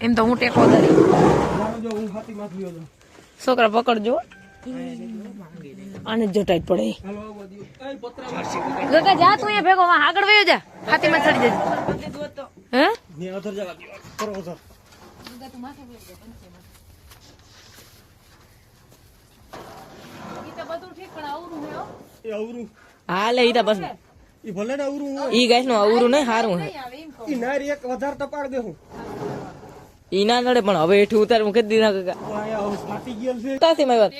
એમ તો હું ટેકો ધરી. છોકરા પકડજો. આને જટાઈ ટાઈટ પડે. હાલો આવવા દ્યો. એ પતરા ગગા જા તું અહીંયા ભેગો આગળ વયો જા. હાથીમાં ચડી જજે. હે? ને અધર જવા કરો અધર. એ અવરું હા લે ઈ તો બસ. ઈ ભલે ને અવરું ઈ ગાયનું અવરું નહીં સારું હે ઈ નારી એક વધારે તપાડ દે હું ઈ ના નડે પણ હવે એઠું ઉતાર મૂકી જ દીધા ગગા તો અહીંયા આવું ફાટી ગયેલ છે તાસી મારી વાત.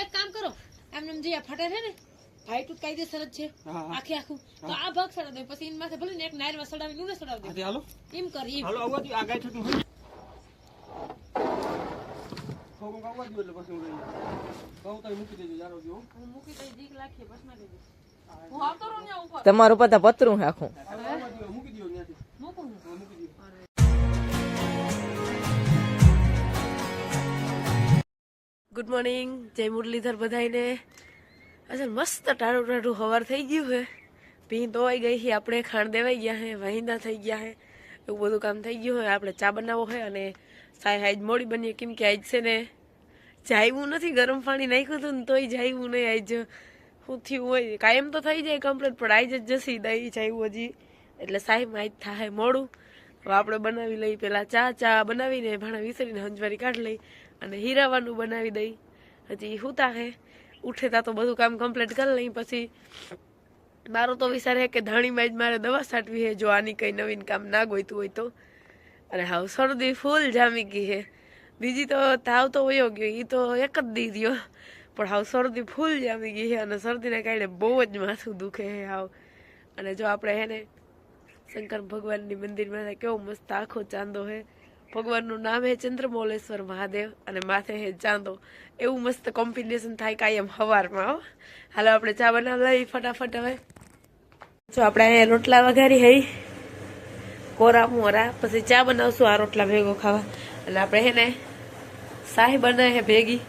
એક કામ કરો એમને જે આ ફટે છે ને હાઈટ કાયદેસર જ છે. હા હા. આખે આખું. તો આ ભાગ સડા દે પછી એની માથે ભલે ને એક નાયરમાં સડાવી નું સડાવી હાથી હાલો. દે એમ કરી એમ. હાલો આવવા દ્યો. આ ગાય છૂટું હોય. થોડુંક આવવા દ્યો એટલે પછી હું લઈ જાઉં. કહું તો મૂકી દેજો જારો દ્યો. મૂકી દઈ દીક લાખીએ બસમાં દેજો હું આવતો રહું ને ઉપર? તમારું પતા પતરું હે આખું ગુડ મોર્નિંગ જય મુરલીધર બધાને આજે મસ્ત ટાળું ટાળું હવાર થઈ ગયું હે. ભી ધોવાઈ ગઈ છે આપણે ખાણ દેવાઈ ગયા હે, વહીંદા થઈ ગયા હે. એવું બધું કામ થઈ ગયું હોય આપણે ચા બનાવવો હોય અને સાહેબ આજ મોડી બનીએ, કેમ કે આજ છે ને જાયવું નથી, ગરમ પાણી નાખ્યું હતું ને તોય જાયવું નહીં આજ. શું થયું હોય, કાયમ તો થઈ જાય કમ્પ્લીટ પણ આજ જ જશે દહીં જાયું હજી. એટલે સાહેબ, આજ થાય મોડું. હવે આપણે બનાવી લઈ પહેલાં ચા ચા બનાવીને, ભાણા વિસરીને હંજવારી કાઢ લઈ અને હીરાવાનું બનાવી દઈ. હજી હુતા હે. ઉઠે તા બધું કામ કમ્પ્લીટ કરી લઈ, પછી મારો તો વિચાર હે કે ધાણીમાં જ મારે દવા છાંટવી હે, જો આની કંઈ નવીન કામ ના ગોઈતું હોય તો. અને હાવ શરદી, ફૂલ જામી ગઈ હે. બીજી તો તાવ તો વયો ગયો એ તો એક જ દી રહ્યો. પણ હાવ શરદી, ફૂલ જામી ગઈ હે અને શરદીને કારણે બહુ જ માથું દુખે હે હાવ. અને જો આપણે હે ને શંકર ભગવાનની મંદિરમાં કેવો મસ્ત આખો ચાંદો હે. ભગવાનનું નામ હે ચંદ્રમૌલેશ્વર મહાદેવ અને માથે હે ચાંદો. એવું મસ્ત કોમ્બિનેશન થાય કાયમ હવારમાં હાલો, આપણે ચા બનાવી લઈ ફટાફટ હવે. જો આપણે અહીંયા રોટલા વઘારી હઈ. કોરા, મોરા, પછી ચા બનાવશું આ રોટલા ભેગો ખાવા. અને આપણે હે ને શાહી બનાવે હે ભેગી.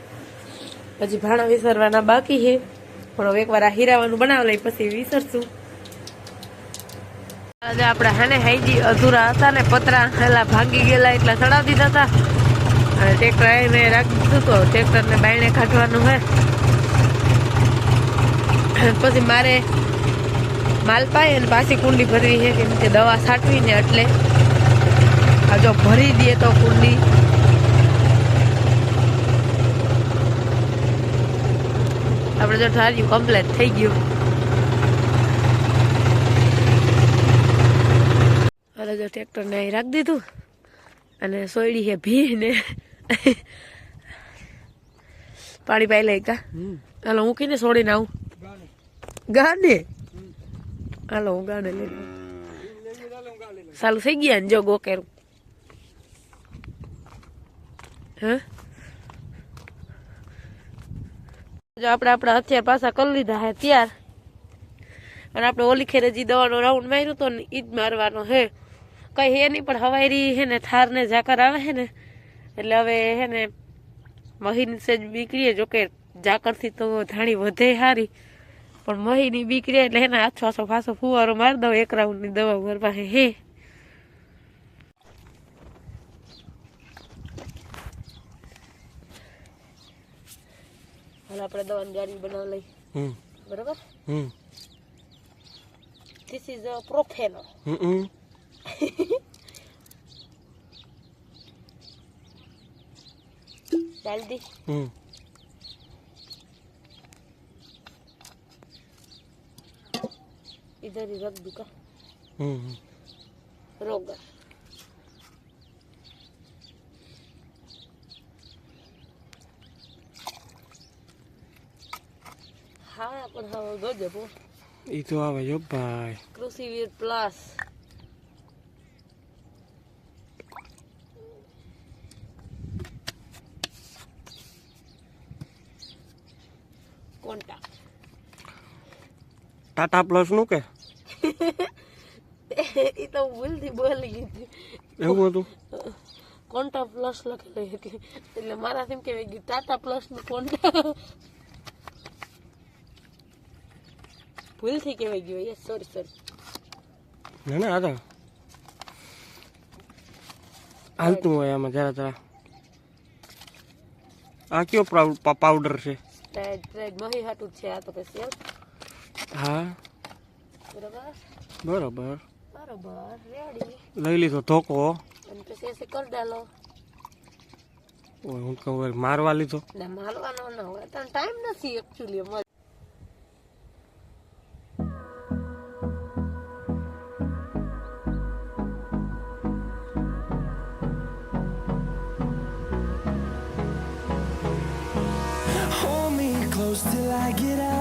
પછી ભાણા વિસરવાના બાકી હે. પણ હવે એકવાર આ હીરાવાનું બનાવી લઈ, પછી વિસરશું. આજે આપણે હેને હાઈજી અધૂરા હતા ને પતરા હેલા ભાંગી ગયેલા એટલે ચડાવી દીધા હતા. અને ટ્રેક્ટર આવીને રાખી દીધું તો ટ્રેક્ટરને બાયણે કાઢવાનું હે. પછી મારે માલ પાય અને પાછી કુંડી ભરવી છે કેમ કે દવા છાંટવી ને એટલે. આ જો ભરી દઈએ તો કુંડી. આપણે જો ઠાર્યું કમ્પ્લેટ થઈ ગયું. હવે જો ટ્રેક્ટરને અહીં રાખી દીધું. અને સોયડી છે ભી ને પાણી પાઈ લઈ કા હાલો હું કીને સોડીને આવું. ગાને. હાલો હું ગાને લઈ લઉં. સાલું થઈ ગયા ને જો ગોકેરું. હે? જો આપણે આપણા હથિયાર પાછા કરી લીધા હે ત્યાર. અને આપણે ઓલી ખેરેજી દવાનો રાઉન્ડ માર્યો તો ને ઈ જ મારવાનો હે. કઈ હે નહીં પણ હવાયરી હે ને ઠારને ઝાકર આવે હે ને એટલે હવે હે ને મહીન સેજ બીકરીએ જોકે ઝાકરથી તો ધાણી વધે હારી પણ મહીની બીકરી એટલે એને આછો આછો ફાંસો ફુવારો મારી દઉં એક રાઉન્ડની દવા ભરવા હે હાલ આપણે દવાની ગાડી બનાવી લઈ બરોબર? ધીસ ઇઝ અ પ્રોફેનો હમ. डाल दी હમ इधर ही रख दूंगा હમ रोगा હા પણ હવે ગજબ હો ઈ તો આવે જો ભાઈ કૃષિવીર પ્લસ ટાટા પ્લસનું કે? એ તો ભૂલથી બોલી ગઈ હતી. એવું હતું? કોન્ટા પ્લસ લખેલી એટલે એટલે મારાથી એમ કહેવાય ગયું ટાટા પ્લસનું કોન્ટા ભૂલથી કહેવાય ગયું યસ સોરી સોરી ના ના આ તો હાલતું હોય આમાં જરા જરા. આ કયો પાવડર છે? ટ્રેડ ટ્રેડ મહી હાટું છે આ તો પછી. હા? બરાબર? બરોબર. બરોબર રેડી. લઈ લીધો ધોકો. અને પછી એસે કર ડાલો. ઓય, હું કહું મારવા લીધો. ને મારવાનો ના હોય તને ટાઈમ નથી એકચ્યુઅલી અમારે close till I get up.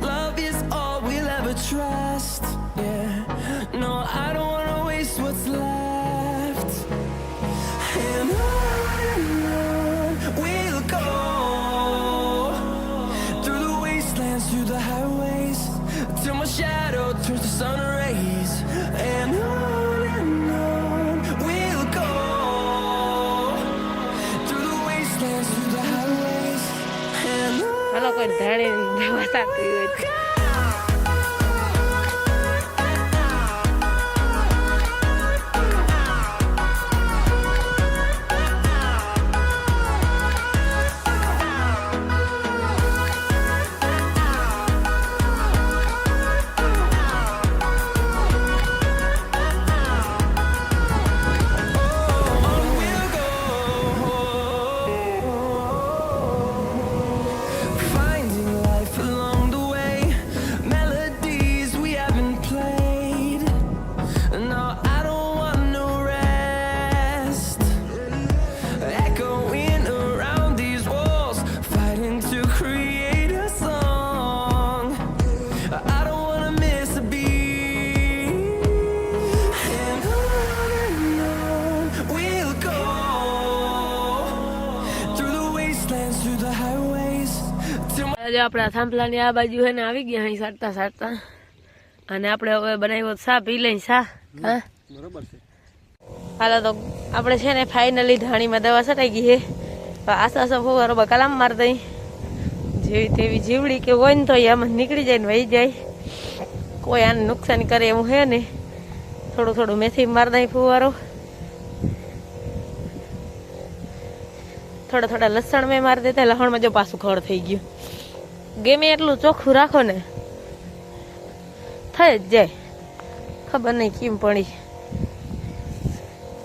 દવા થતી હોય તો. Finding Till my આ થાંભલાની આ બાજુ હે ને આવી ગયા અહીં સાટતા સાટતા. અને આપણે હવે બનાવ્યો સા પી લઈ સા હા? બરોબર છે. હાલો તો આપણે છે ને ફાઇનલી ધાણીમાં દવા સટાઈ ગઈ હે. આશા આસા ફુવારો બકાલામ માર દઈ. જેવી તેવી જીવડી કે હોય ને તો એમ નીકળી જાય ને વહી જાય. કોઈ આને નુકસાન કરે એવું હે ને. થોડું થોડું મેથી માર દઈ ફુવારો થોડા થોડા લસણ મેં મારી દેતા લસણમાં જો પાછું ખડ થઈ ગયું. ગમે એટલું ચોખ્ખું રાખો ને, થઈ જ જાય. ખબર નહીં કેમ પડી.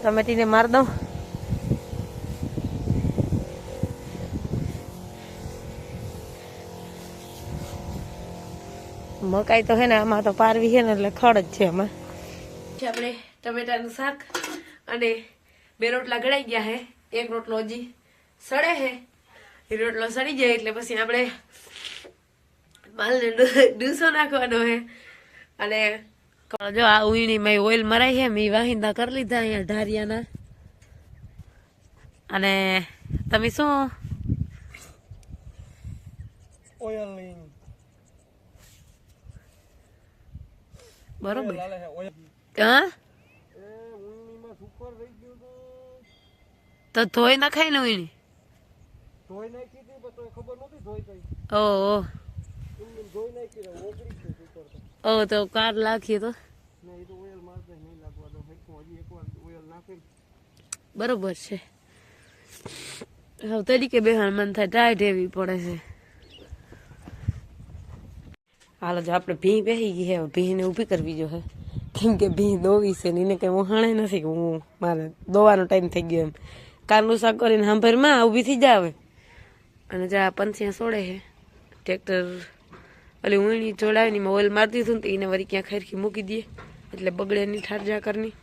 ટમેટીને માર દઉં. મકાઈ તો હે ને, આમાં તો પારવી છે ને, એટલે ખડ જ છે આમાં. આપણે ટમેટાનું શાક અને બે રોટલા ઘડાઈ ગયા હે. એક રોટલો હજી સડે હે. એ રોટલો સડી જાય એટલે પછી આપણે માલને ડૂસો નાખવાનો હે. અને જો આ ઉઈણીમાં ઓઇલ મરાઈ છે મેં વાહિંદા કરી લીધા અહીંયા ઢારિયાના અને તમે શું? બરોબર. હા એ ઊંઘણીમાં સુપર રહી ગયું તો. તો ધોઈ નખાય ને ઉઈણી? ધોઈ નાખી હતી ખબર નહોતી ધોઈ કઈ. ઓહો. ઓ તો કાર લાખીએ તો. બરોબર છે. હવે તરીકે બેહાણ મન થાય ટાઈટ એવી પડે છે. હાલો જો આપણે ભીં બેસી ગઈ છે ભીંને ઊભી કરવી જો હે. કેમ કે ભીં દોવી છે ને એને કઈ વહાણે નથી કે હું મારે દોવાનો ટાઈમ થઈ ગયો એમ. કારનું શાક કરીને સાંભળમાં ઊભી થઈ જાવે. અને જ્યાં પંથિયા સોડે છે ટ્રેક્ટર ઓલી ઊંણી જોડાવીને એમાં ઓઇલ મારી દીધું તો એને વળી ક્યાં ખરખી મૂકી દઈએ. એટલે બગડે નહીં ઠારજા કરની.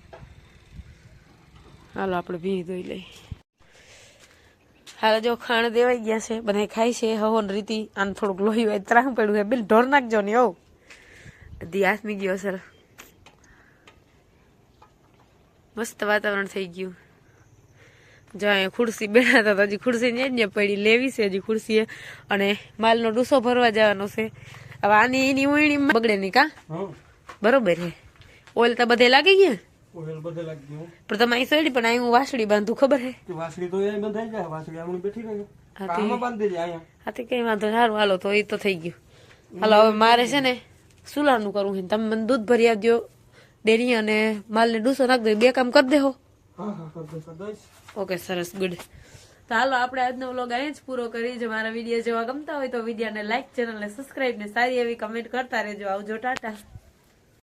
હાલો આપણે ભી ધોઈ લઈ હાલો જો ખાણ દેવાઈ ગયા છે બધા ખાય છે હવન રીતિ, આને થોડુંક લોહી હોય ત્રાંગ પડ્યું હોય બિલ ઢોર નાખજો ને એવું. દી આસમી ગયો સર મસ્ત વાતાવરણ થઈ ગયું. જો અહીંયા ખુરશી બેઠા હતા તો હજી ખુરશી ને પડી. લેવી છે હજી ખુરશી. અને માલનો ડૂસો ભરવા જવાનો છે. હવે આની એની ઉણી બગડે નહીં કા? હા. બરોબર છે. ઓઇલ તો બધે લાગી ગયા? ઓઇલ બધે લાગી ગયું. પણ તમે અહીં સડી પણ અહીં હું વાસળી બાંધું ખબર હે વાસળી તો એ બંધાઈ જાય વાસળી આમણી બેઠી રહી. આમાં બાંધી દેજે અહીંયા. આથી કઈ વાંધો. સારું હાલો તો એ તો થઈ ગયું. હાલો હવે મારે છે ને સુલાનું કરવું છે. તમે મને દૂધ ભરી આપજો ડેરી અને માલને ડૂસો નાખ દો બે કામ કરી દેહો. હા હા. ઓકે સરસ ગુડ. તો હાલો, આપણે આજનો વ્લોગ અહીં જ પૂરો કરી જો મારા વીડિયો જોવા ગમતા હોય તો વિડીયોને લાઈક ચેનલને સબસ્ક્રાઈબ ને સારી એવી કમેન્ટ કરતા રહેજો. આવજો, ટાટા.